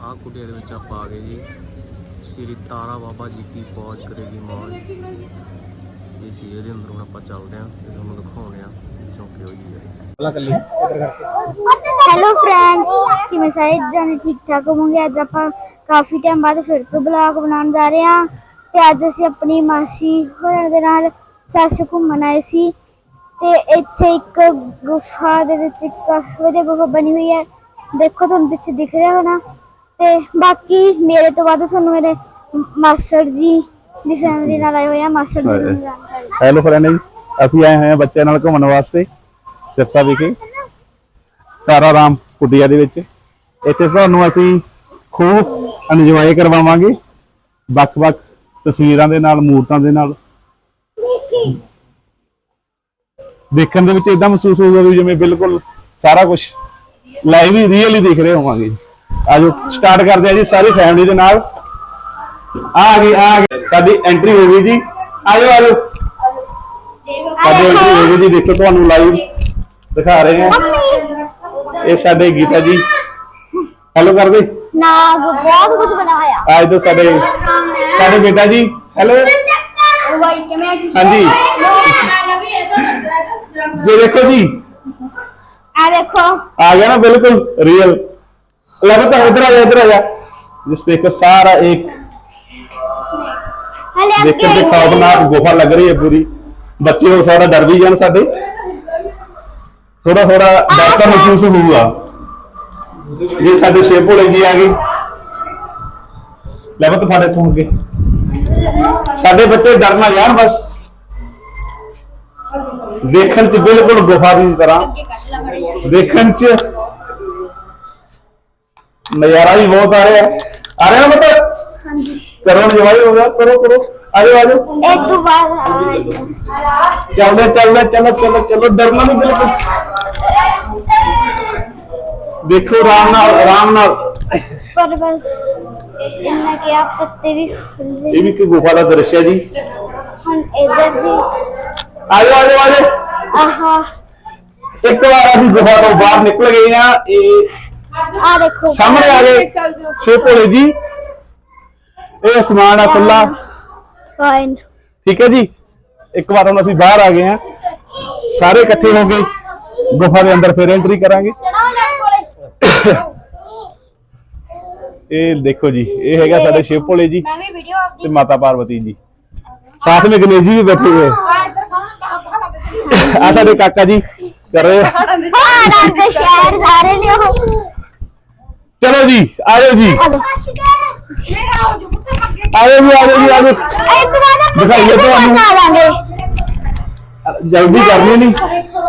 ਆਹ ਕੁਟੀਆ ਦੇ ਵਿੱਚ ਆਪਾਂ ਆ ਗਏ ਜੀ। ਸ੍ਰੀ ਤਾਰਾ ਬਾਬਾ ਜੀ ਕੀ ਪੌਜ ਕਰੇਗੀ ਮੌਜ ਜੀ ਸੀ ਇਹਦੇ ਅੰਦਰ ਹੁਣ ਆਪਾਂ ਚੱਲਦੇ ਆਂ ਤੇ ਤੁਹਾਨੂੰ ਦਿਖਾਉਂਦੇ ਆਂ ਚੌਂਕੇ ਹੋਈ ਜੀ ਪਹਿਲਾਂ ਕੱਲੀ ਹੈਲੋ ਫਰੈਂਡਸ ਕਿਵੇਂ ਸਾਰੇ ਜਾਨੇ ਠੀਕ ਠਾਕ ਹੋਵੋਗੇ? ਅੱਜ ਆਪਾਂ ਕਾਫੀ ਟਾਈਮ ਬਾਅਦ ਫਿਰ ਤੋਂ ਬਲੌਗ ਬਣਾਉਣ ਜਾ ਰਹੇ ਹਾਂ ਤੇ ਅੱਜ ਅਸੀਂ ਆਪਣੀ ਮਾਸੀ ਹੋਰਾਂ ਦੇ ਨਾਲ ਸੱਸ ਘੁੰਮਣ ਆਏ ਸੀ ਤੇ ਇੱਥੇ ਇੱਕ ਗੁਫਾ ਦੇ ਵਿੱਚ ਇੱਕ ਕਾਫੀ ਵਧੀਆ ਗੁਫਾ ਬਣੀ ਹੋਈ ਹੈ। ਦੇਖੋ ਤੁਹਾਨੂੰ ਪਿੱਛੇ ਦਿਖ ਰਿਹਾ ਹੋਣਾ। ਤੇ ਬਾਕੀ ਮੇਰੇ ਤੋਂ ਬਾਅਦ ਤੁਹਾਨੂੰ ਮੇਰੇ ਮਾਸਟਰ ਜੀ ਦੀ ਫੈਮਿਲੀ ਨਾਲ ਆਏ ਹੋਏ ਆ ਮਾਸਟਰ ਜੀ ਜਾਣਕਾਰੀ ਹੈਲੋ ਫਰੈਂਡ ਜੀ ਅਸੀਂ ਆਏ ਹੋਏ ਹਾਂ ਬੱਚਿਆਂ ਨਾਲ ਘੁੰਮਣ ਵਾਸਤੇ ਸਿਰਸਾ ਵਿਖੇ ਤਾਰਾ ਰਾਮ ਕੁਟੀਆ ਦੇ ਵਿੱਚ। ਇੱਥੇ ਤੁਹਾਨੂੰ ਅਸੀਂ ਖੂਬ ਇੰਜੋਏ ਕਰਵਾਵਾਂਗੇ ਵੱਖ-ਵੱਖ ਤਸਵੀਰਾਂ ਦੇ ਨਾਲ ਮੂਰਤਾਂ ਦੇ ਨਾਲ। ਦੇਖਣ ਦੇ ਵਿੱਚ ਇਦਾਂ ਮਹਿਸੂਸ ਹੋਊਗਾ ਵੀ ਜਿਵੇਂ ਬਿਲਕੁਲ ਸਾਰਾ ਕੁਝ ਲਾਈਵ ਹੀ ਰੀਅਲ ਹੀ ਦੇਖ ਰਹੇ ਹੋਵਾਂਗੇ। ਜੀ ਆਜੋ ਸਟਾਰਟ ਕਰਦੇ ਆ ਜੀ ਸਾਰੀ ਫੈਮਿਲੀ ਦੇ ਨਾਲ। ਆ ਗਈ ਆ ਗਈ। ਸਾਡੀ ਐਂਟਰੀ ਹੋ ਗਈ ਜੀ। ਆਜੋ ਆਜੋ। ਸਾਡੀ ਐਂਟਰੀ ਹੋ ਗਈ ਜੀ ਦੇਖੋ ਤੁਹਾਨੂੰ ਲਾਈਵ ਦਿਖਾ ਰਹੇ ਹਾਂ। ਇਹ ਸਾਡੇ ਗੀਤਾ ਜੀ। ਹੈਲੋ ਕਰ ਦੇ। ਨਾ ਬਹੁਤ ਕੁਝ ਬਣਾਇਆ ਅੱਜ ਤੋਂ ਸਾਡੇ ਸਾਡੇ ਬੇਟਾ ਜੀ। ਹੈਲੋ ਹਾਂਜੀ। ਜੇ ਦੇਖੋ ਜੀ। ਆ ਦੇਖੋ। ਆ ਗਿਆ ਨਾ ਬਿਲਕੁਲ ਰੀਅਲ लगता है इधर आ जा इधर आ जा जिस देखो सारा एक ਹਲੇ देख ਅੱਗੇ के खौफनाक गुफा लग रही है पूरी बच्चे हो सारा डर भी जान साडे थोड़ा थोड़ा डर का महसूस हुआ ये साडे शेप होले जी आ गई ਲੈ ਬਤ ਫਾੜੇ ਤੋਂ ਅੱਗੇ ਸਾਡੇ ਬੱਚੇ ਡਰ ਨਾ ਜਾਣ ਬਸ ਦੇਖਣ ਚ ਬਿਲਕੁਲ ਗੁਫਾ ਦੀ ਤਰ੍ਹਾਂ ਦੇਖਣ ਚ ਨਜ਼ਾਰਾ ਵੀ ਬਹੁਤ ਆ ਰਿਹਾ ਆ ਰਿਹਾ ਨਾ ਮਤਲਬ ਹਾਂਜੀ ਕਰੋ ਜਵਾਈ ਹੋ ਗਿਆ ਕਰੋ ਕਰੋ ਆਜੋ ਆਜੋ ਇੱਕ ਤੋਂ ਬਾਅਦ ਚੱਲਦੇ ਚੱਲਦੇ ਚਲੋ ਚਲੋ ਚਲੋ ਡਰਨਾ ਨਹੀਂ ਬਿਲਕੁਲ ਦੇਖੋ ਆਰਾਮ ਨਾਲ ਆਰਾਮ ਨਾਲ ਪਰ ਬਸ ਇਹਨਾਂ ਕੇ ਆਪ ਪੱਤੇ ਵੀ ਖੁੱਲੇ ਇਹ ਵੀ ਕੋਈ ਗੁਫਾ ਦਾ ਦ੍ਰਿਸ਼ ਹੈ ਜੀ ਹੁਣ ਇਧਰ ਦੀ ਆਜੋ ਆਜੋ ਆਜੋ ਆਹਾ ਇੱਕ ਵਾਰ ਅਸੀਂ ਗੁਫਾ ਤੋਂ ਬਾਹਰ ਨਿਕਲ ਗਏ ਆ ਇਹ ਸਾਹਮਣੇ ਆ ਗਏ ਛੇ ਭੋਲੇ ਜੀ। ਇਹ ਸਮਾਨ ਆ ਖੁੱਲਾ ਫਾਈਨ ਠੀਕ ਹੈ ਜੀ। ਇੱਕ ਵਾਰ ਹੁਣ ਅਸੀਂ ਬਾਹਰ ਆ ਗਏ ਆ ਸਾਰੇ ਇਕੱਠੇ ਹੋ ਗਏ ਗੁਫਾ ਦੇ ਅੰਦਰ ਫਿਰ ਐਂਟਰੀ ਕਰਾਂਗੇ। ਇਹ ਦੇਖੋ ਜੀ ਇਹ ਹੈਗਾ ਸਾਡੇ ਸ਼ਿਵ ਭੋਲੇ ਜੀ ਤੇ ਮਾਤਾ ਪਾਰਵਤੀ ਜੀ। ਸਾਥ ਵਿੱਚ ਗਣੇਸ਼ ਜੀ ਵੀ ਬੈਠੇ ਹੋਏ। ਆ ਸਾਡੇ ਕਾਕਾ ਜੀ ਕਰ ਰਹੇ ਹਾਂ ਰਾਤ ਸ਼ਹਿਰ ਸਾਰੇ ਨੇ ਉਹ। ਚਲੋ ਜੀ ਆਜੋ ਜੀ। ਆਜੋ। ਜੀ ਆਜੋ ਜੀ ਆਜੋ। ਦਿਖਾਈਏ ਤੁਹਾਨੂੰ। ਜਲਦੀ ਕਰਨੀ ਨਹੀਂ।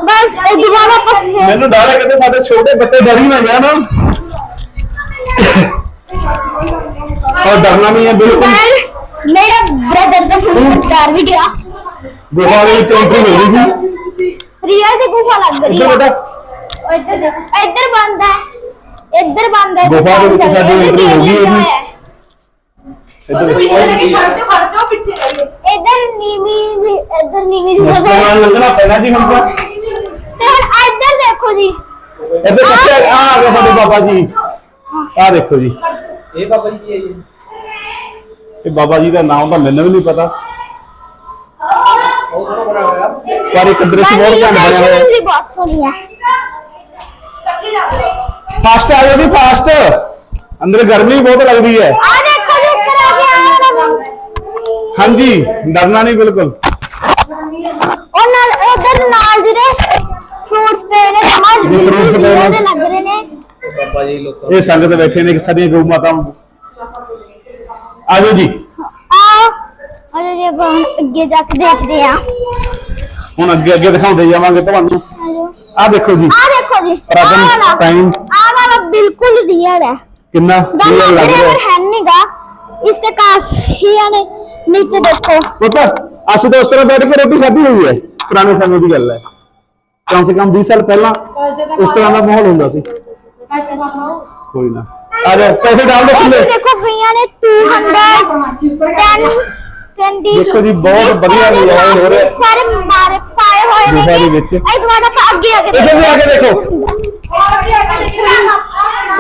ਬਸ ਇਹ ਦੁਬਾਰਾ ਪਸੇ ਮੈਨੂੰ ਡਰ ਹੈ ਕਿਤੇ ਸਾਡੇ ਛੋਟੇ ਬੱਚੇ ਡਰੀ ਨਾ ਜਾਣ। ਔਰ ਡਰਨਾ ਨਹੀਂ ਹੈ ਬਿਲਕੁਲ। ਮੇਰਾ ਬ੍ਰਦਰ ਦਾ ਫੋਨ ਕਰ ਵੀ ਗਿਆ। ਗੁਫਾ ਦੇ ਵਿੱਚ ਐਂਟਰੀ ਮਿਲਦੀ ਸੀ। ਰੀਅਲ ਦੀ ਗੁਫਾ ਲੱਗ ਰਹੀ ਇੱਧਰ ਹੈ ਬੇਟਾ ਇੱਧਰ ਇੱਧਰ ਬੰਦ ਹੈ। ਇੱਧਰ ਬੰਦ ਹੈ ਗੁਫਾ ਦੇ ਵਿੱਚ ਸਾਡੀ ਐਂਟਰੀ ਹੋ ਗਈ ਹੈ ਉਹਦੇ ਪਿੱਛੇ ਲੱਗੇ ਖੜ ਜਾਓ ਖੜ ਜਾਓ ਪਿੱਛੇ ਰਹਿ ਇੱਧਰ ਨੀਵੀਂ ਜੀ ਇੱਧਰ ਨੀਵੀਂ ਜੀ ਮੁਸਲਮਾਨ ਲੱਗਣਾ ਪੈਣਾ ਜੀ ਹੁਣ ਤਾਂ ਤੇ ਹੁਣ ਇੱਧਰ ਦੇਖੋ ਜੀ ਇੱਧਰ ਬੱਚੇ ਆ ਗਏ ਸਾਡੇ ਬਾਬਾ ਜੀ ਆ ਦੇਖੋ ਜੀ ਇਹ ਬਾਬਾ ਜੀ ਕੀ ਹੈ ਜੀ ਇਹ ਬਾਬਾ ਜੀ ਦਾ ਨਾਮ ਤਾਂ ਮੈਨੂੰ ਵੀ ਨਹੀਂ ਪਤਾ ਪਰ ਇੱਕ ਦ੍ਰਿਸ਼ ਬਹੁਤ ਘਣ ਬਣਿਆ ਹੋਇਆ ਹੈ ਬਹੁਤ ਸੋਹਣੀ ਹੈ ਕੱਟੀ ਜਾਂਦੇ ਫਾਸਟ ਆ ਜਾਓ ਜੀ ਫਾਸਟ ਅੰਦਰ ਗਰਮੀ ਬਹੁਤ ਲੱਗਦੀ ਹੈ। ਆ ਦੇਖੋ ਜੀ ਉੱਪਰ ਆ ਗਿਆ ਹਾਂਜੀ ਡਰਨਾ ਨਹੀਂ ਬਿਲਕੁਲ। ਉਹ ਨਾਲ ਉਧਰ ਨਾਲ ਜਿਹੜੇ ਫਰੂਟਸ ਪਏ ਨੇ ਸਮਾਂ ਜੀ, fruits ਪਏ ਨੇ। ਦੇ ਲੱਗ ਰਹੇ ਨੇ। ਬਾਬਾ ਜੀ ਲੋਕਾਂ ਇਹ ਸੰਗਤ ਬੈਠੇ ਨੇ ਸਾਡੀਆਂ ਗਊ ਮਾਤਾ ਆ ਜਾਓ ਜੀ। ਆ ਅਜੇ ਜੀ ਆਪਾਂ ਹੁਣ ਅੱਗੇ ਜਾ ਕੇ ਦੇਖਦੇ ਆ ਹੁਣ ਅੱਗੇ ਅੱਗੇ ਦਿਖਾਉਂਦੇ ਜਾਵਾਂਗੇ ਤੁਹਾਨੂੰ। ਆ ਦੇਖੋ ਜੀ। ਆ ਦੇਖੋ ਜੀ। ਆਹ ਰਾਤਨ ਵਾਲਾ। time। ਆ ਵਾਲਾ ਬਿਲਕੁਲ ਰੀਅਲ ਹੈ। ਕਿੰਨਾ ਦਾ real ਲੱਗ ਲੱਗ ਰਿਹਾ ਰਿਹਾ ਪਰ ਹੈ ਨਹੀਂਗਾ ਇਸ ਤੇ ਕਾਫੀਆਂ ਨੇ ਨੀਚੇ ਦੇਖੋ। ਪੁੱਤ ਅਸੀਂ ਤਾਂ ਉਸ ਤਰ੍ਹਾਂ ਬੈਠ ਕੇ ਰੋਟੀ ਖਾਧੀ ਹੋਈ ਹੈ। ਪੁਰਾਣੇ ਸਮੇਂ ਦੀ ਗੱਲ ਹੈ। ਕਮ ਸੇ ਕਮ 20 ਸਾਲ ਪਹਿਲਾਂ ਇਸ ਤਰ੍ਹਾਂ ਦਾ ਮਾਹੌਲ ਹੁੰਦਾ ਸੀ। ਕੋਈ ਨਾ। ਆ ਜਾ ਪੈਸੇ ਡਾਲ ਦੋ ਇਹ ਥੱਲੇ। ਦੇਖੋ ਗਈਆਂ ਨੇ 210 20 ਦੇਖੋ ਜੀ, ਬਹੁਤ ਇਸ ਵਧੀਆ ਤਰ੍ਹਾਂ ਦੇ enjoy ਹੋ ਰਿਹਾ। ਸਾਰੇ ਮਾਰੇ ਆਏ ਹੋਏ ਨੇ ਗੁਫਾ ਦੇ ਵਿੱਚ। ਇਹ ਦੁਆਰਾ ਆਪਾਂ ਅੱਗੇ ਆ ਕੇ ਇੱਧਰ ਵੀ ਆ ਕੇ ਦੇਖੋ।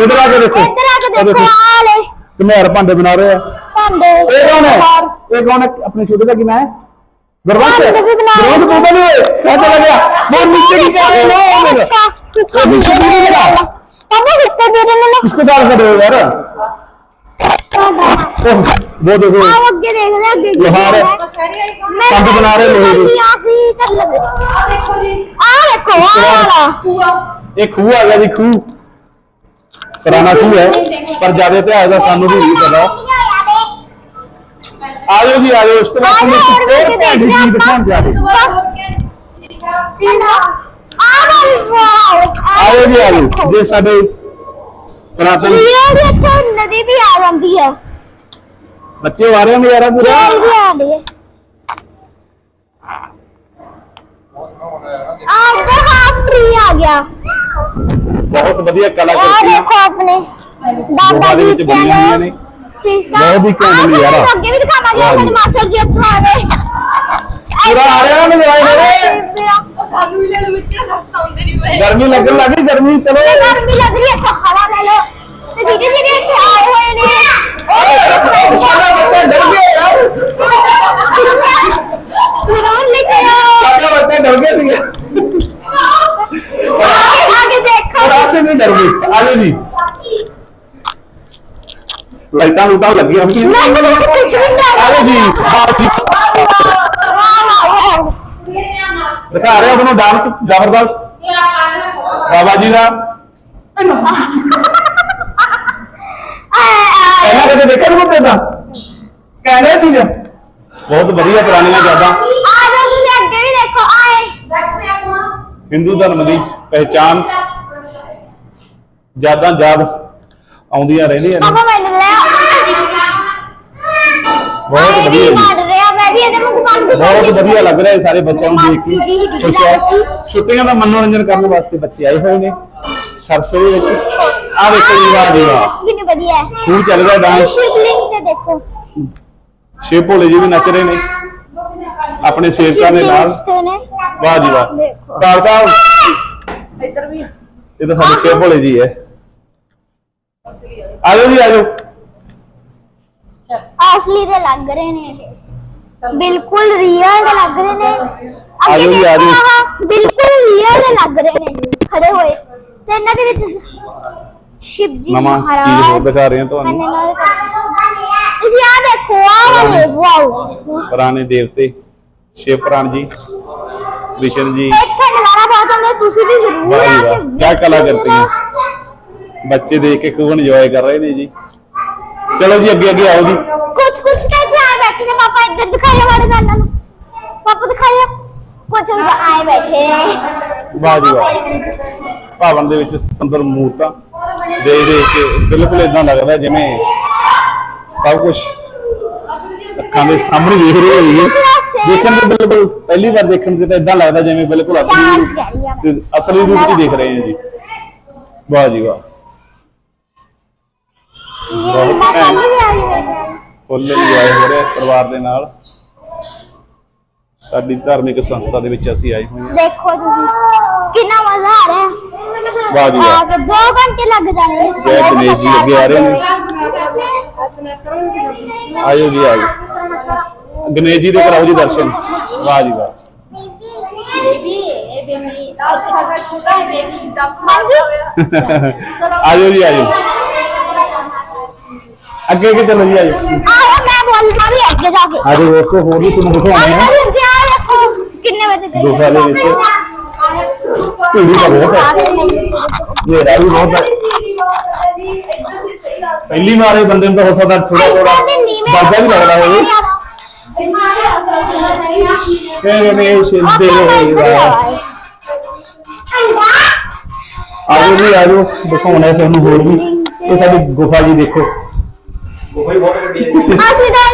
ਇੱਧਰ ਆ ਕੇ ਦੇਖੋ। ਇੱਧਰ ਆ ਕੇ ਆ ਦੇਖੋ। ਦੇਖੋ ਆਲੇ ਘੁਮਿਆਰ ਭਾਂਡੇ ਬਣਾ ਰਹੇ ਆ। ਭਾਂਡੇ। ਇਹ ਕੌਣ ਹੈ? ਇਹ ਕੌਣ ਹੈ? ਆਪਣੇ ਛੋਟੇ ਦਾ ਕੀ ਨਾਂ ਹੈ? ਗੁਰਵੰਸ਼ ਭਾਂਡੇ ਵੀ ਬਣਾ ਰਹੇ ਗੁਰਵੰਸ਼ ਤੂੰ ਤਾਂ ਨਹੀਂ ਹੋਏ ਕਾ ਚਲਾ ਗਿਆ। ਮੋਰ ਨੀਚੇ ਕੀ ਕਰ ਰਹੇ ਹੋ ਮੇਰਾ ਕਿੱਥੇ ਕਿੱਥੇ ਦੇ ਰਹੇ। ਨੇ ਕਿਸਕੇ ਦਾਲ ਕਰ ਰਹੇ ਹੋ ਯਾਰ? वो देखो। देख बना रहे आ एक खूह जी खूह पुराना खूह है पर ज़्यादा तो इतिहास का भी नहीं पता आयो जी आयो उस तरह जी आयो जो सा ਰਾਤਨ ਇਹ ਵੀ ਇੱਥੇ ਨਦੀ ਵੀ ਆ ਜਾਂਦੀ ਹੈ ਬੱਚੇ ਆ ਰਹੇ ਨੇ ਯਾਰਾ ਪੂਰਾ। ਚੇਲ ਵੀ ਆ ਰਹੀ ਹੈ ਆ ਉਧਰ ਹਾਫ ਟ੍ਰੀ ਆ ਗਿਆ। ਬਹੁਤ ਵਧੀਆ ਆ। ਕਲਾਕ੍ਰਿਤੀ ਦੇਖੋ ਆਪਣੇ ਦਾਦਾ ਜੀ ਵਿੱਚ ਬਣੀਆਂ ਹੋਈਆਂ ਨੇ। ਚੀਜ਼ਾਂ। ਬਹੁਤ ਹੀ ਘੈਂਟ ਆਹ ਯਾਰ। ਤੁਹਾਨੂੰ ਅੱਗੇ ਵੀ ਦਿਖਾਵਾਂਗੇ ਆਹ ਸਾਡੇ ਮਾਸਟਰ ਜੀ ਇੱਥੇ ਆ ਗਏ। ਪੂਰਾ ਆ ਰਿਹਾ ਨਾ ਮੇਰਾ ਇਹ ਉਹ ਸਾਨੂੰ ਵੀ ਲੈਣ ਵਿੱਚ ਸਸਤਾ ਹੁੰਦੇ ਨਹੀਂ ਪਏ। ਗਰਮੀ ਲੱਗਣ ਲੱਗੀ ਗਰਮੀ ਚਲੋ। ਗਰਮੀ ਲੱਗ ਰਹੀ ਹੈ ਤਾਂ ਹਵਾ ਲੈ ਲਓ। ਤੇ ਜਿਹੜੇ ਜਿਹੜੇ ਇੱਥੇ ਆਏ ਹੋਏ ਨੇ। ਓਏ ਸਾਡਾ ਬੱਚਾ ਡਰ ਗਿਆ ਯਾਰ ਕੁਰਾਨ ਲੈ ਕੇ ਆਓ ਸਾਡਾ ਬੱਚਾ ਡਰ ਗਿਆ ਸੀ ਆਗੇ ਦੇਖੋ ਰਾਸੇ ਨਹੀਂ ਡਰ ਗਈ ਆਲੋ ਜੀ। ਲਾਈਟਾਂ ਲੂਟਾਂ ਲੱਗੀਆਂ ਹੋਈਆਂ। ਨਹੀਂ ਨਹੀਂ ਕੁਝ ਵੀ ਨਹੀਂ ਆਲੋ ਜੀ ਬਾਹਰ ਜੀ। ਦਿਖਾ ਰਹੇ ਹੋ ਤੁਹਾਨੂੰ ਡਾਂਸ ਜ਼ਬਰਦਸਤ। ਬਾਬਾ ਜੀ ਦਾ। ਪਹਿਲਾਂ ਕਦੇ ਦੇਖਿਆ ਨਹੀਂ ਮੁੰਡੇ ਦਾ? ਕਹਿੰਦਾ ਸੀ ਜੀ ਬਹੁਤ ਵਧੀਆ ਪੁਰਾਣੀਆਂ ਯਾਦਾਂ ਆ ਜਾਓ ਤੁਸੀਂ ਅੱਗੇ ਵੀ ਦੇਖੋ ਆਏ। ਦੱਸਦੇ ਆ ਕੋਣ ਹਿੰਦੂ ਧਰਮ ਦੀ ਪਹਿਚਾਨ ਯਾਦਾਂ ਯਾਦ ਆਉਂਦੀਆਂ ਰਹਿੰਦੀਆਂ ਨੇ। ਬਹੁਤ ਵਧੀਆ ਮੈਂ ਵੀ ਇਹਦੇ ਮੂੰਹ ਕੱਢ ਬਹੁਤ ਵਧੀਆ ਲੱਗ ਰਿਹਾ ਸਾਰੇ ਬੱਚਿਆਂ ਨੂੰ ਦੇਖ ਕੇ। ਛੁੱਟੀਆਂ ਦਾ ਮਨੋਰੰਜਨ ਕਰਨ ਵਾਸਤੇ ਬੱਚੇ ਆਏ ਹੋਏ ਨੇ। ਸਰਸੇ ਵਿੱਚ। ਆ ਦੇਖੋ ਜੀ ਵਾਹ ਜੀ ਵਾਹ ਕਿੰਨੀ ਵਧੀਆ ਹੈ। ਹੁਣ ਚੱਲ ਰਿਹਾ ਡਾਂਸ ਸ਼ਿਵਲਿੰਗ ਤੇ ਦੇਖੋ। ਸ਼ਿਵ ਭੋਲੇ ਜੀ ਵੀ ਨੱਚ ਰਹੇ ਨੇ। ਆਪਣੇ ਸੇਵਕਾਂ ਦੇ ਨਾਲ। ਤੇ ਨੇ। ਵਾਹ ਜੀ ਵਾਹ। ਦੇਖੋ। ਕਾਰ ਸਾਹਿਬ। ਇੱਧਰ ਵੀ ਇਹ ਤਾਂ ਸਾਡੇ ਸ਼ਿਵ ਭੋਲੇ ਜੀ ਹੈ। ਆ ਜਾਓ ਜੀ ਆ ਜਾਓ। ਅਸਲੀ ਦੇ ਲੱਗ ਰਹੇ ਨੇ ਇਹ। ਬਿਲਕੁਲ ਰੀਅਲ ਦੇ ਲੱਗ ਰਹੇ ਨੇ। ਅੱਗੇ ਦੇਖੋ ਬਿਲਕੁਲ ਰੀਅਲ ਦੇ ਲੱਗ ਰਹੇ ਨੇ। ਖੜੇ ਹੋਏ। ਤੇ ਇਹਨਾਂ ਦੇ ਵਿੱਚ ਸ਼ਿਵ ਜੀ ਨਵਾਂ ਚੀਜ਼ ਹੋਰ ਮਹਾਰਾਜ ਦਿਖਾ ਰਹੇ ਹਾਂ ਤੁਹਾਨੂੰ? ਨਾਲ ਤੁਸੀਂ ਆ ਦੇਖੋ ਆ ਵਾਲੇ ਵਾਓ। ਪੁਰਾਣੇ ਦੇਵਤੇ ਸ਼ਿਵ ਪ੍ਰਾਣ ਜੀ ਵਿਸ਼ਨ ਜੀ। ਇੱਥੇ ਨਜ਼ਾਰਾ ਬਹੁਤ ਆਉਂਦਾ ਤੁਸੀਂ ਵੀ ਜ਼ਰੂਰ ਵਾਹ ਜੀ ਆ ਵਾਹ ਕੇ ਕੀ ਕਲਾ ਕਰਤੇ ਹੈ ਬੱਚੇ ਦੇਖ ਕੇ ਖੂਬ ਇੰਜੋਏ ਕਰ ਰਹੇ ਨੇ ਜੀ। ਚਲੋ ਜੀ ਅੱਗੇ ਅੱਗੇ ਆਓ ਜੀ। ਕੁਝ ਕੁਝ ਤਾਂ ਇੱਥੇ ਆਏ ਬੈਠੇ ਨੇ ਪਾਪਾ ਇੱਧਰ ਦਿਖਾਇਆ ਮਾੜੇ ਜਾਨਾਂ ਨੂੰ। ਪਾਪਾ ਦਿਖਾਇਆ ਕੁਝ ਆਏ ਬੈਠੇ ਨੇ। ਵਾਹ ਜੀ ਵਾਹ। ਭਵਨ ਦੇ ਵਿੱਚ ਸੁੰਦਰ ਮੂਰਤਾਂ ਦੇਖ ਦੇਖ ਕੇ ਬਿਲਕੁਲ ਇਦਾਂ ਲੱਗਦਾ ਜਿਵੇਂ ਸਭ ਕੁਝ ਅੱਖਾਂ ਦੇ ਸਾਹਮਣੇ ਦੇਖ ਰਹੇ ਹੋਈਏ ਦੇਖਣ ਦੇ ਬਿਲਕੁਲ ਪਹਿਲੀ ਵਾਰ ਦੇਖਣ ਤੇ ਤਾਂ ਇਦਾਂ ਲੱਗਦਾ ਜਿਵੇਂ ਬਿਲਕੁਲ ਅਸਲੀ ਰੂਪ ਚ ਦੇਖ ਰਹੇ ਹਾਂ ਜੀ। ਵਾਹ ਜੀ ਵਾਹ। ਪਹਿਲੀ ਵੀ ਆ ਗਈ ਮੇਰੇ ਨਾਲ ਫੁੱਲ ਇੰਜੋਏ ਹੋ ਰਿਹਾ ਪਰਿਵਾਰ ਦੇ ਨਾਲ। ਸਾਡੀ ਧਾਰਮਿਕ ਸੰਸਥਾ ਦੇ ਵਿੱਚ ਅਸੀਂ ਆਏ ਹੋਏ ਹਾਂ। ਦੇਖੋ ਤੁਸੀਂ। ਹੈ ਵਾਹ ਜੀ ਵਾਹ ਆ ਕੇ 2 ਘੰਟੇ ਲੱਗ ਜਾਣੇ ਨੇ ਜੈ ਦਿਨੇਸ਼ ਜੀ ਅੱਗੇ ਆ ਰਹੇ ਨੇ ਆਇਓ ਜੀ ਆਇਓ ਗਣੇਸ਼ ਜੀ ਦੇ ਕਰਾਓ ਜੀ ਦਰਸ਼ਨ ਵਾਹ ਜੀ ਵਾਹ ਬੇਬੀ ਇਹ ਬੇਬੀ ਸਾਡਾ ਛੋਟਾ ਬੇਬੀ ਡੱਬ ਬਣ ਗਈ ਆਇਓ ਜੀ ਆਇਓ ਅੱਗੇ ਅੱਗੇ ਚਲੋ ਜੀ ਆਇਓ ਆਓ ਮੈਂ ਬੋਲਣਾ ਵੀ ਅੱਗੇ ਜਾ ਕੇ ਆਜੋ ਦੋਸਤੋ ਹੋਰ ਵੀ ਤੁਹਾਨੂੰ ਦਿਖਾਉਣੇ ਪਾਪਾ ਆ ਜੀ ਆ ਦੇਖੋ ਕਿੰਨੇ ਵਜੇ ਗਏ ਗੁਫਾ ਦੇ ਵਿੱਚ ਭੀੜੀ ਤਾਂ ਬਹੁਤ ਹੈ ਹਨੇਰਾ ਵੀ ਬਹੁਤ ਹੈ ਪਹਿਲੀ ਵਾਰ ਇਹ ਬੰਦੇ ਨੂੰ ਤਾਂ ਹੋ ਸਕਦਾ ਥੋੜਾ ਥੋੜਾ ਬਾਜਾ ਵੀ ਲੱਗਦਾ ਹੋਵੇ ਫਿਰ ਇਹ ਸ਼ਿੰਦੇ ਹੋਏ ਆਜੋ ਜੀ ਆਜੋ ਦਿਖਾਉਣਾ ਤੁਹਾਨੂੰ ਹੋਰ ਵੀ ਇਹ ਸਾਡੀ ਗੁਫਾ ਜੀ ਦੇਖੋ ਅਸੀਂ ਤਾਂ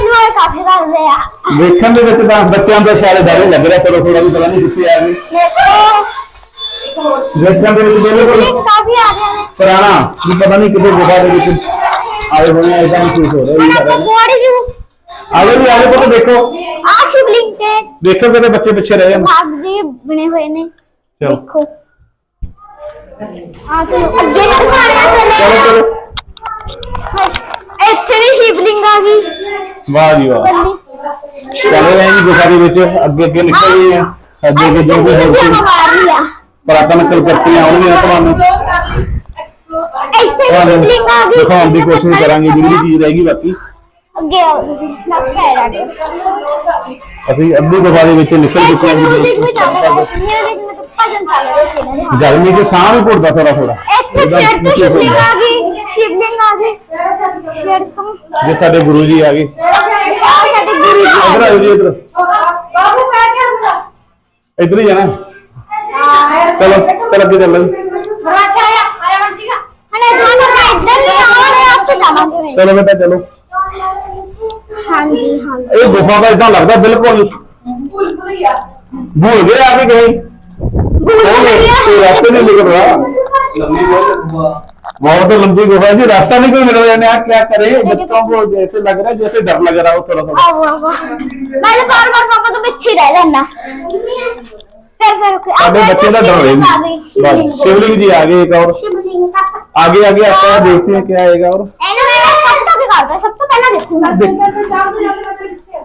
ਇੰਜੋਏ ਕਾਫੀ ਕਰਦੇ ਆ ਦੇਖਣ ਦੇ ਵਿੱਚ ਤਾਂ ਬੱਚਿਆਂ ਦਾ ਸ਼ਾਇਦ ਡਰ ਹੀ ਲੱਗ ਰਿਹਾ ਥੋੜਾ ਥੋੜਾ ਵੀ ਪਤਾ ਨਹੀਂ ਕਿੱਥੇ ਆ ਗਏ ਦੇਖੋ ਦੇਖਣ ਦੇ ਵਿੱਚ ਬਿਲਕੁਲ ਇਹ ਕਾਫੀ ਆ ਗਏ ਨੇ ਪੁਰਾਣਾ ਵੀ ਪਤਾ ਨਹੀਂ ਕਿਤੇ ਗੁਫਾ ਦੇ ਵਿੱਚ ਆਏ ਹੋਏ ਆ ਇਦਾਂ ਮਹਿਸੂਸ ਹੋ ਰਿਹਾ ਜੀ ਸਾਰਿਆਂ ਨੂੰ ਥੋੜੀ ਜਿਹੀ ਆਜੋ ਜੀ ਆਜੋ ਪੁੱਤ ਦੇਖੋ ਆ ਸ਼ਿਵਲਿੰਗ ਤੇ ਦੇਖੋ ਕਿਤੇ ਬੱਚੇ ਪਿੱਛੇ ਰਹਿ ਜਾਣ ਬਾਗ ਜੀ ਬਣੇ ਹੋਏ ਨੇ ਚਲੋ ਦੇਖੋ ਆ ਚਲੋ ਅੱਗੇ ਨੂੰ ਦਿਖਾਣਿਆ ਚਲੋ ਚਲੋ ਚਲੋ ਵਾਹ ਜੀ ਵਾਹ ਚਲੇ ਰਹੇ ਜੀ ਗੁਫਾ ਦੇ ਵਿੱਚ ਅੱਗੇ ਅੱਗੇ ਨਿਕਲ ਗਏ ਆ ਅੱਗੇ ਅੱਗੇ ਜੋ ਵੀ ਹੋਰ ਚੀਜ਼ਾਂ ਕੋਈ ਮਾਰ ਲਿਆ ਪੁਰਾਤਨ ਕਲਕਰਤੀਆਂ ਆਉਣਗੀਆਂ ਤੁਹਾਨੂੰ। ਇੱਥੇ ਤੁਹਾਨੂੰ ਸ਼ਿਵਲਿੰਗ ਆ ਗਈ। ਦਿਖਾਉਣ ਦੀ ਕੋਸ਼ਿਸ਼ ਕਰਾਂਗੇ ਜਿਹੜੀ ਵੀ ਚੀਜ਼ ਰਹੇਗੀ ਬਾਕੀ। ਅੱਗੇ ਆਓ ਤੁਸੀਂ ਨਕਸ਼ਾ ਹੈ ਰਾਡੇ ਅਸੀਂ ਅੱਧੀ ਗੁਫਾ ਦੇ ਵਿੱਚ ਨਿਕਲ ਚੁੱਕੇ ਹਾਂ ਮਿਊਜ਼ਿਕ ਵੀ ਚੱਲ ਰਿਹਾ ਜੀ ਮਿਊਜ਼ਿਕ ਵਿੱਚ ਭਜਨ ਚੱਲ ਰਿਹਾ ਸੀ ਇਹਨਾਂ ਦੇ ਹਾਂ। ਗਰਮੀ ਦੇ ਸਾਹ ਵੀ ਘੁੱਟਦਾ ਥੋੜਾ ਥੋੜਾ ਇੱਥੇ ਫਿਰ ਤੋਂ ਸ਼ਿਵਲਿੰਗ ਆ ਗਈ ਸ਼ਿਵਲਿੰਗ ਆ ਗਈ। ਫਿਰ ਤੋਂ। ਜੇ ਸਾਡੇ ਗੁਰੂ ਜੀ ਆ ਗਏ। ਆ ਸਾਡੇ ਗੁਰੂ ਜੀ ਆ ਇਧਰ ਆਓ ਜੀ ਇਧਰ। ਬਾਬੂ ਬੈਠ ਗਿਆ ਹੁੰਦਾ ਇਧਰ ਹੀ ਜਾਣਾ। चलो चलो भी चलो चलो बेटा चलो। हाँ जी हाँ जी। गुफा का इतना लगता बिल्कुल। भूल गया आगे कहीं। रास्ते नहीं निकल रहा बहुत तो लंबी गुफा जी रास्ता नहीं कोई मिल रहा है क्या करें? बच्चों को जैसे लग रहा है जैसे डर लग रहा हो थोड़ा थोड़ा मैंने बार बार पापा को पीछे रह जाना ਪਿੱਛੇ ਰਹਿ ਜਾਂਦਾ ਫਿਰ ਫਿਰ ਕੋਈ साढ़े बच्चे का डर रहे ਆ ਗਈ बस, ਸ਼ਿਵਲਿੰਗ शिवलिंग जी आगे एक और ਸ਼ਿਵਲਿੰਗ ਦਾ आगे आगे आता है देखते हैं क्या आएगा और ਇਹਨੂੰ ਮੈਂ ਸਭ ਤੋਂ ਕੀ ਕਰਦਾ ਸਭ ਤੋਂ ਪਹਿਲਾਂ ਦੇਖੂੰਗਾ ਜੈਸੇ ਜਾਂਦੇ ਜਾਂਦੇ ਮੈਂ ਤੇਰੇ ਪਿੱਛੇ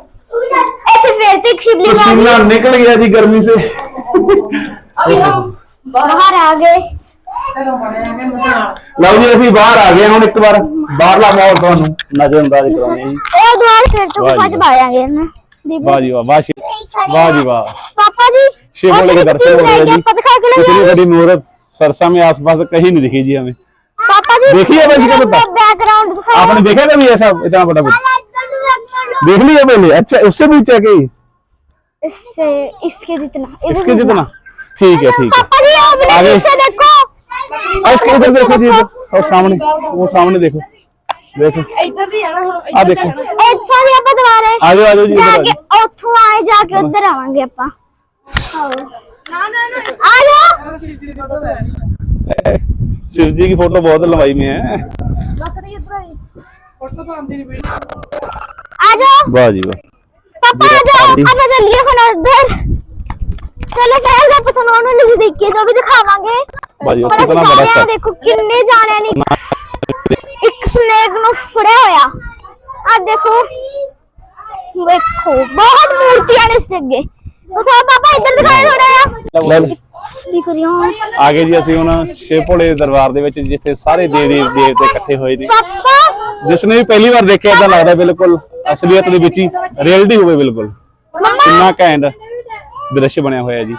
ਇੱਥੇ ਫਿਰ ਤੇ ਇੱਕ ਸ਼ਿਵਲਿੰਗ ਆ ਗਈ पसीना निकल गया जी गर्मी से ਅਭੀ ਹਮ ਬਾਹਰ ਆ ਗਏ ਚਲੋ ਮੜੇ ਆ ਕੇ ਮਜ਼ਾਕ ਲਓ ਜੀ ਅਸੀਂ ਬਾਹਰ ਆ ਗਏ ਹੁਣ ਇੱਕ ਵਾਰ ਬਾਹਰਲਾ ਮਾਹੌਲ ਤੁਹਾਨੂੰ ਨਜ਼ਰਅੰਦਾਜ਼ ਕਰਾਉਂਦੇ ਹਾਂ ਜੀ ਇਹ ਦੁਆਰ ਫਿਰ ਤੋਂ ਵਾਹ ਗੁਫਾ ਜੀ ਚ ਪਾ ਜਾਾਂਗੇ ਨਾ ਬੀਬੀ ਵਾਹ ਜੀ ਵਾਹ ਵਾਹ ਸ਼ਿਵ- वाह जी वाह पापा जी शिव और भोले के एक दर्शन चीज हो रह गए गई जी आपको दिखा के ले इतनी जाऊं? बड़ी मूर्त सरसा में आसपास कहीं नहीं दिखी जी हमें पापा जी देखी है बंशी का पत्ता? बैकग्राउंड दिखाओ आपने देखा कभी ऐसा इतना बड़ा बुद्ध देख लिया पहले अच्छा उससे भी ऊंचा कहीं इससे इसके जितना इधर इसके जितना ठीक है ठीक है पापा जी आप मेरे आगे। पीछे देखो और इसके उधर देखो जी इधर और सामने वो सामने देखो देखो ਇੱਧਰ ਦੀ ਆਣਾ ਹੁਣ आ देखो ਇੱਥੋਂ ਦੀ ਆਪਾਂ ਦੁਬਾਰੇ आ जाओ आ जाओ जी ਜਾ इधर आ ਕੇ जाओ। ਉੱਥੋਂ ਆਏ ਜਾ ਕੇ ਉੱਧਰ ਆਵਾਂਗੇ ਆਪਾਂ ਆਓ ਨਾ ਨਾ ਨਾ ਆ ਜਾਓ शिव जी की फोटो बहुत लंबाई में है ਬਸ ਨਹੀਂ ਇੱਧਰ ਆਈ ਫੋਟੋ ਤਾਂ ਆਂਦੀ ਨਹੀਂ ਵੀਡੀਓ ਆ ਜਾਓ वाह जी वाह ਪਾਪਾ ਆ ਜਾਓ ਆਪਾਂ ਚੱਲੀਏ ਹੁਣ ਉੱਧਰ ਚਲੋ ਫਿਰ ਆਪਾਂ ਤੁਹਾਨੂੰ ਉਹਨੂੰ ਨਜ਼ਦੀਕੀ ਜੋ ਵੀ ਦਿਖਾਵਾਂਗੇ भाई ਪਰ ਅਸੀਂ कितना ਜਾ बड़ा ਰਹੇ ਹਾਂ था ਦੇਖੋ ਕਿੰਨੇ ਜਾਣਿਆਂ ਨੇ ਇੱਕ ਸਨੇਕ ਨੂੰ ਫੜਿਆ ਹੋਇਆ। ਆ ਦੇਖੋ। ਵੇਖੋ ਬਹੁਤ ਮੂਰਤੀਆਂ ਨੇ ਇਸ ਦੇ ਅੱਗੇ। ਉਥੇ ਪਾਪਾ ਇੱਧਰ ਦਿਖਾਇਆ ਥੋੜਾ ਜਿਹਾ। ਕੀ ਕਰਿਓ ਆਗੇ ਜੀ ਅਸੀਂ ਹੁਣ ਦੇ ਦਰਬਾਰ ਦੇ ਵਿੱਚ ਜਿੱਥੇ ਸਾਰੇ ਦੇਵ ਦੇਵ ਦੇਵਤੇ ਇਕੱਠੇ ਹੋਏ ਨੇ। ਜਿਸ ਨੇ ਵੀ ਪਹਿਲੀ ਵਾਰ ਦੇਖਿਆ ਇਦਾਂ ਲੱਗਦਾ ਬਿਲਕੁਲ ਅਸਲੀਅਤ ਦੇ ਵਿੱਚ ਹੀ ਰਿਐਲਿਟੀ ਹੋਵੇ ਬਿਲਕੁਲ। ਕਿੰਨਾ ਘੈਂਟ ਦ੍ਰਿਸ਼ ਬਣਿਆ ਹੋਇਆ ਜੀ।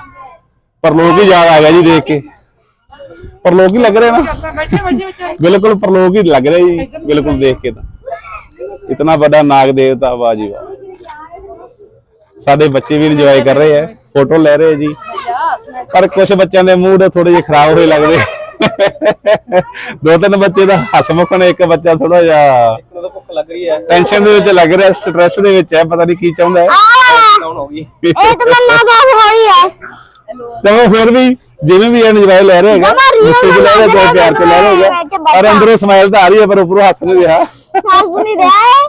ਪਰਲੋਕ ਹੀ ਯਾਦ ਆ ਗਿਆ ਜੀ ਦੇਖ ਕੇ। ਪਰਲੋਕ ਹੀ ਲੱਗ ਰਿਹਾ ਨਾ। ਬੈਠੇ ਬੈਠੇ ਬੈਠੇ। ਬਿਲਕੁਲ ਪਰਲੋਕ ਹੀ ਲੱਗ ਰਿਹਾ ਜੀ ਬਿਲਕੁਲ ਦੇਖ ਕੇ ਤਾਂ। ਇਤਨਾ ਵੱਡਾ ਨਾਗ ਦੇਵਤਾ ਵਾਹ ਜੀ ਵਾਹ। ਸਾਡੇ ਬੱਚੇ ਵੀ ਇੰਜੋਏ ਕਰ ਰਹੇ ਆ ਫੋਟੋ ਲੈ ਰਹੇ ਆ ਜੀ। ਪਰ ਕੁਝ ਬੱਚਿਆਂ ਦੇ ਮੂਡ ਥੋੜੇ ਜਿਹਾ ਖਰਾਬ ਹੋਏ ਲੱਗਦੇ ਦੋ ਤਿੰਨ ਬੱਚੇ ਦਾ ਹੱਸ ਮੁੱਖ ਨੇ ਇੱਕ ਬੱਚਾ ਥੋੜਾ ਜਿਹਾ ਭੁੱਖ ਲੱਗ ਰਹੀ ਹੈ ਟੈਨਸ਼ਨ ਦੇ ਵਿੱਚ ਲੱਗ ਰਿਹਾ ਸਟ੍ਰੈਸ ਦੇ ਵਿੱਚ ਹੈ ਪਤਾ ਨਹੀਂ ਕੀ ਚਾਹੁੰਦਾ ਹੈ। ਕੌਣ ਹੋ ਗਈ ਇਹ ਤਾਂ ਮੰਨਾ ਦਾ ਹੋਈ ਹੈ ਚਲੋ ਫਿਰ ਵੀ ਜਿਵੇਂ ਵੀ ਇੰਜੋਏ ਲੈ ਰਹੇ ਹੈਗਾ ਜਮਾਂ real ਗੁੱਸੇ 'ਚ ਲੈ ਰਿਹਾ ਲੱਗ ਰਿਹਾ ਚਾਹੇ ਪਿਆਰ 'ਚ ਲੈ ਰਿਹਾ ਹੈਗਾ। ਤੇ ਪਰ। ਅੰਦਰੋਂ ਸਮਾਈਲ ਤਾਂ ਆ ਰਹੀ ਹੈ ਪਰ ਉੱਪਰੋਂ ਹੱਸ ਨਹੀਂ ਰਿਹਾ। ਹੱਸ ਨਹੀਂ ਰਿਹਾ ਹੈ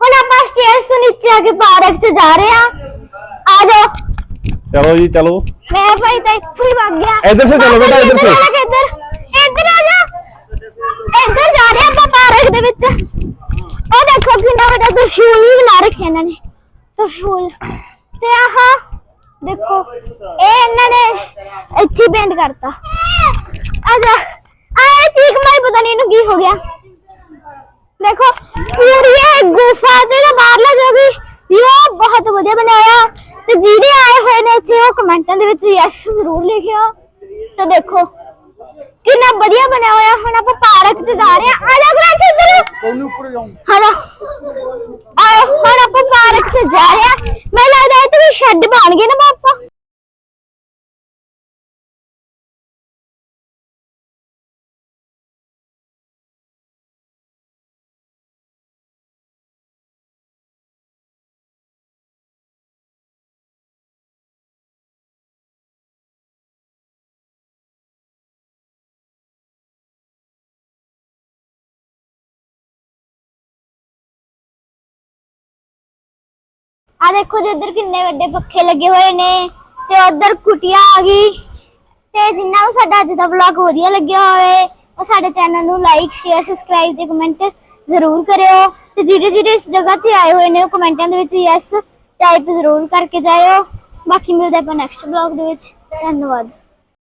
ਹੁਣ ਆਪਾਂ ਸਟੇਅਰਸ ਤੋਂ ਨੀਚੇ ਆ ਕੇ ਪਾਰਕ 'ਚ ਜਾ ਰਹੇ ਹਾਂ। ਆ ਜਾਓ। ਚਲੋ ਜੀ ਚਲੋ। ਮੈਂ ਭਾਈ ਤਾਂ ਇੱਥੋਂ ਹੀ ਵਗ ਗਿਆ। ਇੱਧਰ ਸੇ ਚਲੋ ਬੇਟਾ, ਇੱਧਰ ਸੇ। ਇੱਧਰ ਇੱਧਰ। ਆ ਜਾ। ਇੱਧਰ ਜਾ ਰਹੇ ਆਪਾਂ ਪਾਰਕ ਦੇ ਵਿੱਚ। ਉਹ ਦੇਖੋ ਕਿੰਨਾ ਵੱਡਾ ਤਰਸ਼ੂਲ ਵੀ ਬਣਾ ਰੱਖਿਆ ਇਹਨਾਂ ਨੇ। ਤਰਸ਼ੂਲ ਤੇ ਆਹ ਦੇਖੋ, ਇਹ ਇਹਨਾਂ ਨੇ ਇੱਥੇ ਪੇਂਟ ਕਰਤਾ। ਆ ਚੀਕ ਮਾਰੀ, ਪਤਾ ਨਹੀਂ ਇਹਨੂੰ ਕੀ ਹੋ ਗਿਆ। ਦੇਖੋ, ਪੂਰੀ ਇਹ ਗੁਫਾ ਤੇ ਬਾਹਰਲਾ ਜੋ। ਵੀ ਇਹ ਬਹੁਤ ਵਧੀਆ ਬਣਿਆ ਤੇ ਜਿਹੜੇ ਆਏ ਹੋਏ ਨੇ ਇੱਥੇ, ਉਹ ਕਮੈਂਟਾਂ ਦੇ ਵਿੱਚ ਯੈਸ ਜ਼ਰੂਰ ਲਿਖਿਓ। ਤੇ ਦੇਖੋ, ਕਿੰਨਾ ਵਧੀਆ ਬਣਿਆ ਹੋਇਆ। ਹੁਣ ਆਪਾਂ ਆ ਦੇਖੋ ਜੀ ਇੱਧਰ ਕਿੰਨੇ ਵੱਡੇ ਪੱਖੇ ਲੱਗੇ ਹੋਏ ਨੇ ਤੇ ਉਧਰ ਕੁਟੀਆ ਆ ਗਈ। ਤੇ ਜਿੰਨਾ ਨੂੰ ਸਾਡਾ ਅੱਜ ਦਾ ਵਲੌਗ ਵਧੀਆ ਲੱਗਿਆ ਹੋਵੇ, ਉਹ ਸਾਡੇ ਚੈਨਲ ਨੂੰ ਲਾਈਕ ਸ਼ੇਅਰ ਸਬਸਕ੍ਰਾਈਬ ਤੇ ਕਮੈਂਟ ਜ਼ਰੂਰ ਕਰਿਓ। ਤੇ ਜਿਹੜੇ ਜਿਹੜੇ ਇਸ ਜਗ੍ਹਾ ਤੇ ਆਏ ਹੋਏ ਨੇ, ਉਹ ਕਮੈਂਟਾਂ ਦੇ ਵਿੱਚ ਯੈਸ ਟਾਈਪ ਜ਼ਰੂਰ ਕਰਕੇ ਜਾਇਓ। ਬਾਕੀ ਮਿਲਦੇ ਆਪਾਂ ਨੈਕਸਟ ਬਲੌਗ ਦੇ ਵਿੱਚ। ਧੰਨਵਾਦ।